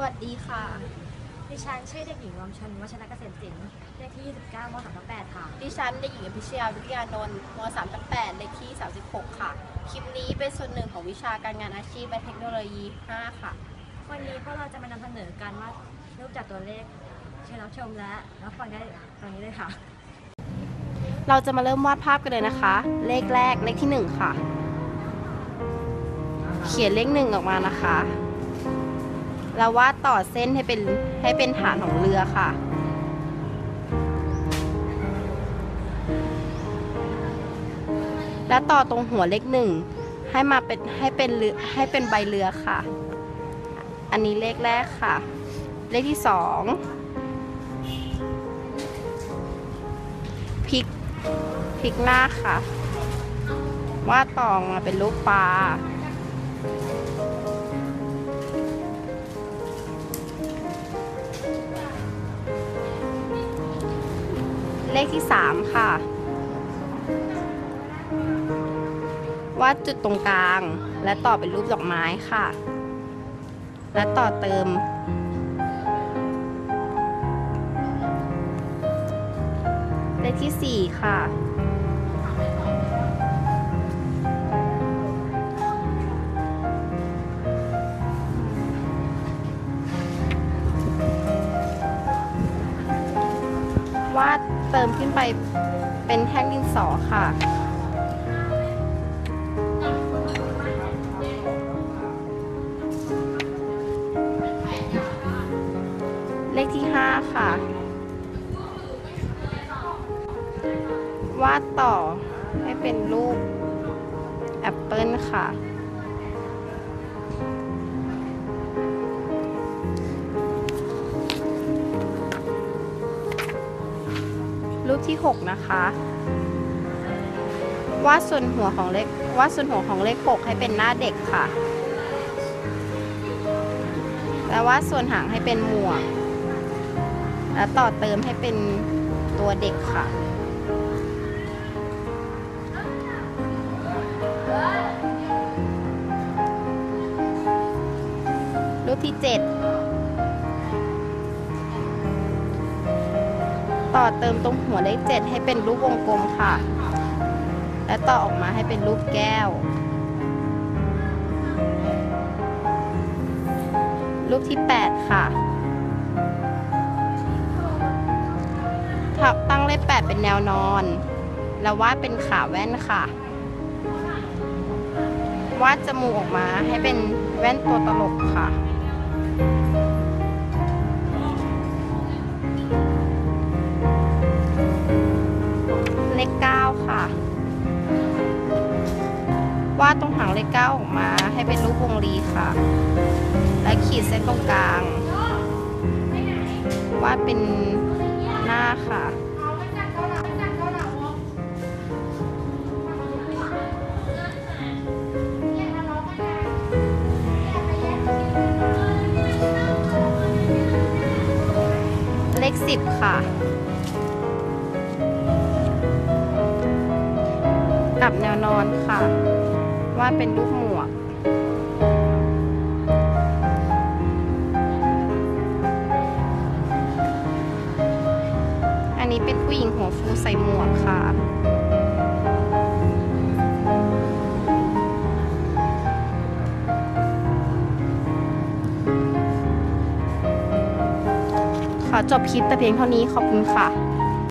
วัสดีค่ะ ดิฉันชื่อเด็กหญิงรวมชนวัชรเกษมศิลป์เลขที่ 29ม3 8ค่ะ ดิฉันเด็กหญิงอภิชยาวิทยานนท์ม3ทับ8เลขที่ 36 ค่ะ คลิปนี้เป็นส่วนหนึ่งของวิชาการงานอาชีพและเทคโนโลยี 5 ค่ะ วันนี้พวกเราจะมานำเสนอการวาดรูปจากตัวเลขเชิญรับชมและรับฟังได้ตรงนี้เลยค่ะ เราจะมาเริ่มวาดภาพกันเลยนะคะ เลขแรกเลขที่ 1 ค่ะ เขียนเลขหนึ่งออกมานะคะ แล้ววาดต่อเส้นให้เป็นให้เป็นฐานของเรือค่ะ และต่อตรงหัวเลขหนึ่งให้มาเป็นให้เป็นเรือให้เป็นใบเรือค่ะ อันนี้เลขแรกค่ะ เลขที่สองพลิกพลิกหน้าค่ะ วาดต่อมาเป็นรูปปลา เลขที่สามค่ะ วาดจุดตรงกลาง และต่อเป็นรูปดอกไม้ค่ะ และต่อเติม เลขที่สี่ค่ะ วาดเติมขึ้นไปเป็นแท่งดินสอค่ะ เลขที่ 5 ค่ะ วาดต่อให้เป็นรูปแอปเปิลค่ะ รูปที่ 6 นะคะวาดส่วนหัวของเลขวาดส่วนหัวของเลข 6 ให้เป็นหน้าเด็กค่ะ แล้ววาดส่วนหางให้เป็นหมวก แล้วต่อเติมให้เป็นตัวเด็กค่ะรูปที่ 7 ต่อเติมตรงหัวเลข7ให้เป็นรูปวงกลมค่ะ และต่อออกมาให้เป็นรูปแก้ว รูปที่ 8 ค่ะถักตั้งเลข8เป็นแนวนอน แล้ววาดเป็นขาแว่นค่ะ วาดจมูกออกมาให้เป็นแว่นตัวตลกค่ะ วาดตรงหางเลข9ออกมาให้เป็นรูปวงรีค่ะ และขีดเส้นตรงกลาง วาดเป็นหน้าค่ะเลข10ค่ะ กับแนวนอนค่ะ วาดเป็นรูปหมวก อันนี้เป็นผู้หญิงหัวฟูใส่หมวกค่ะขอจบคลิปแต่เพียงเท่านี้ขอบคุณค่ะ